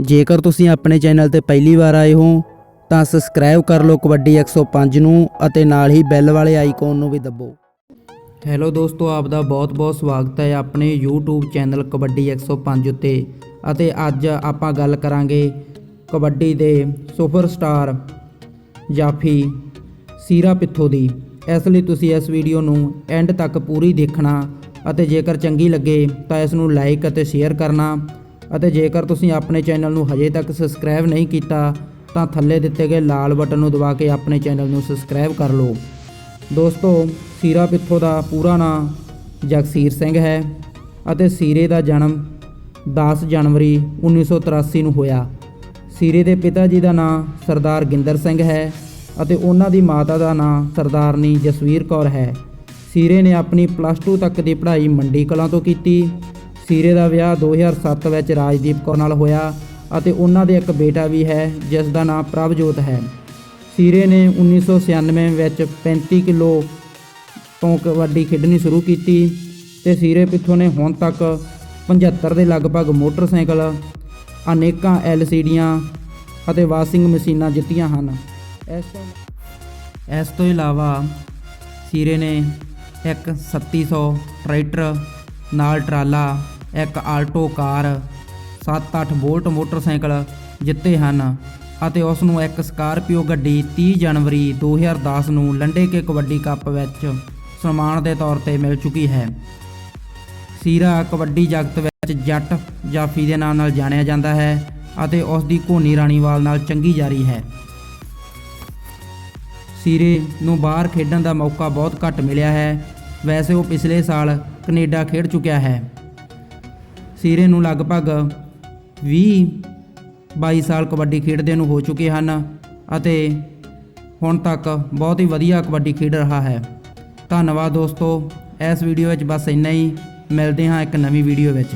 ਜੇਕਰ ਤੁਸੀਂ ਆਪਣੇ ਚੈਨਲ ਤੇ ਪਹਿਲੀ ਵਾਰ ਆਏ ਹੋ, ਤਾਂ ਸਬਸਕ੍ਰਾਈਬ ਕਰ ਲਓ ਕਬੱਡੀ 105 ਨੂੰ ਅਤੇ ਨਾਲ ਹੀ ਬੈਲ ਵਾਲੇ ਆਈਕਨ ਨੂੰ ਵੀ ਦੱਬੋ। ਹੈਲੋ ਦੋਸਤੋ, ਆਪ ਦਾ ਬਹੁਤ-ਬਹੁਤ ਸਵਾਗਤ ਹੈ ਆਪਣੇ YouTube ਚੈਨਲ ਕਬੱਡੀ 105 ਉੱਤੇ। ਅਤੇ ਅੱਜ ਆਪਾਂ ਗੱਲ ਕਰਾਂਗੇ ਕਬੱਡੀ ਦੇ ਸੁਪਰਸਟਾਰ ਜਾਫੀ ਸੀਰਾ ਪਿੱਥੋ ਦੀ। ਇਸ ਲਈ ਤੁਸੀਂ ਇਸ ਵੀਡੀਓ ਨੂੰ ਐਂਡ ਤੱਕ ਪੂਰੀ ਦੇਖਣਾ ਅਤੇ ਜੇਕਰ ਚੰਗੀ ਲੱਗੇ ਤਾਂ ਇਸ ਨੂੰ ਲਾਈਕ ਅਤੇ ਸ਼ੇਅਰ ਕਰਨਾ। ਅਤੇ ਜੇਕਰ ਤੁਸੀਂ ਆਪਣੇ ਚੈਨਲ ਨੂੰ ਹਜੇ ਤੱਕ ਸਬਸਕ੍ਰਾਈਬ ਨਹੀਂ ਕੀਤਾ, ਤਾਂ ਥੱਲੇ ਦਿੱਤੇ ਗਏ ਲਾਲ ਬਟਨ ਨੂੰ ਦਬਾ ਕੇ ਆਪਣੇ ਚੈਨਲ ਨੂੰ ਸਬਸਕ੍ਰਾਈਬ ਕਰ ਲਓ। ਦੋਸਤੋ, ਸੀਰਾ ਪਿੱਥੋ ਦਾ ਪੂਰਾ ਨਾਮ ਜਗਸੀਰ ਸਿੰਘ ਹੈ ਅਤੇ ਸੀਰੇ ਦਾ ਜਨਮ 10 ਜਨਵਰੀ 1983 ਨੂੰ ਹੋਇਆ। ਸੀਰੇ ਦੇ ਪਿਤਾ ਜੀ ਦਾ ਨਾਮ ਸਰਦਾਰ ਗਿੰਦਰ ਸਿੰਘ ਹੈ ਅਤੇ ਉਹਨਾਂ ਦੀ ਮਾਤਾ ਦਾ ਨਾਮ ਸਰਦਾਰਨੀ ਜਸਵੀਰ ਕੌਰ ਹੈ। ਸੀਰੇ ਨੇ ਆਪਣੀ ਪਲੱਸ 2 ਤੱਕ ਦੀ ਪੜ੍ਹਾਈ ਮੰਡੀ ਕਲਾਂ ਤੋਂ ਕੀਤੀ ਸੀਰੇ ਦਾ ਵਿਆਹ 2007 ਵਿੱਚ ਰਾਜਦੀਪ ਕੌਰ ਨਾਲ ਹੋਇਆ ਅਤੇ ਉਹਨਾਂ ਦੇ ਇੱਕ ਬੇਟਾ ਵੀ ਹੈ, ਜਿਸ ਦਾ ਨਾਮ ਪ੍ਰਭਜੋਤ ਹੈ। ਸੀਰੇ ਨੇ 1996 ਵਿੱਚ 35 ਕਿਲੋ ਤੋਂ ਕਬੱਡੀ ਖੇਡਣੀ ਸ਼ੁਰੂ ਕੀਤੀ ਤੇ ਸੀਰੇ ਪਿੱਥੋਂ ਨੇ ਹੁਣ ਤੱਕ 75 ਦੇ ਲਗਭਗ ਮੋਟਰਸਾਈਕਲ, ਅਨੇਕਾਂ ਐਲਸੀਡੀਆਂ ਅਤੇ ਵਾਸ਼ਿੰਗ ਮਸ਼ੀਨਾਂ ਜਿੱਤੀਆਂ ਹਨ। ਇਸ ਤੋਂ ਇਸ ਤੋਂ ਇਲਾਵਾ ਸੀਰੇ ਨੇ ਇੱਕ 3700 ਟਰੈਕਟਰ ਨਾਲ ਟਰਾਲਾ ਇੱਕ ਆਲਟੋ ਕਾਰ 7-8 ਬੋਲਟ ਮੋਟਰਸਾਈਕਲ ਜਿੱਤੇ ਹਨ ਅਤੇ ਉਸ ਨੂੰ ਇੱਕ ਸਕਾਰਪੀਓ ਗੱਡੀ 30 ਜਨਵਰੀ 2010 ਨੂੰ ਲੰਡੇ ਕੇ ਕਬੱਡੀ ਕੱਪ ਵਿੱਚ ਸਨਮਾਨ ਦੇ ਤੌਰ ਤੇ ਮਿਲ ਚੁੱਕੀ ਹੈ। ਸੀਰਾ ਕਬੱਡੀ ਜਗਤ ਵਿੱਚ ਜੱਟ ਜਾਫੀ ਦੇ ਨਾਮ ਨਾਲ ਜਾਣਿਆ ਜਾਂਦਾ ਹੈ ਅਤੇ ਉਸ ਦੀ ਘੋਨੀ ਰਾਣੀਵਾਲ ਨਾਲ ਚੰਗੀ ਜਾਰੀ ਹੈ। ਸੀਰੇ ਨੂੰ ਬਾਹਰ ਖੇਡਣ ਦਾ ਮੌਕਾ ਬਹੁਤ ਘੱਟ ਮਿਲਿਆ ਹੈ। ਵੈਸੇ ਉਹ ਪਿਛਲੇ ਸਾਲ ਕੈਨੇਡਾ ਖੇਡ ਚੁੱਕਿਆ ਹੈ। ਸੀਰੇ ਨੂੰ ਲਗਭਗ 20 22 ਸਾਲ ਕਬੱਡੀ ਖੇਡਦੇ ਨੂੰ ਹੋ ਚੁੱਕੇ ਹਨ ਅਤੇ ਹੁਣ ਤੱਕ ਬਹੁਤ ਹੀ ਵਧੀਆ ਕਬੱਡੀ ਖੇਡ ਰਿਹਾ ਹੈ। ਧੰਨਵਾਦ ਦੋਸਤੋ, ਇਸ ਵੀਡੀਓ ਵਿੱਚ ਬਸ ਇੰਨਾ ਹੀ। ਮਿਲਦੇ ਹਾਂ ਇੱਕ ਨਵੀਂ ਵੀਡੀਓ ਵਿੱਚ।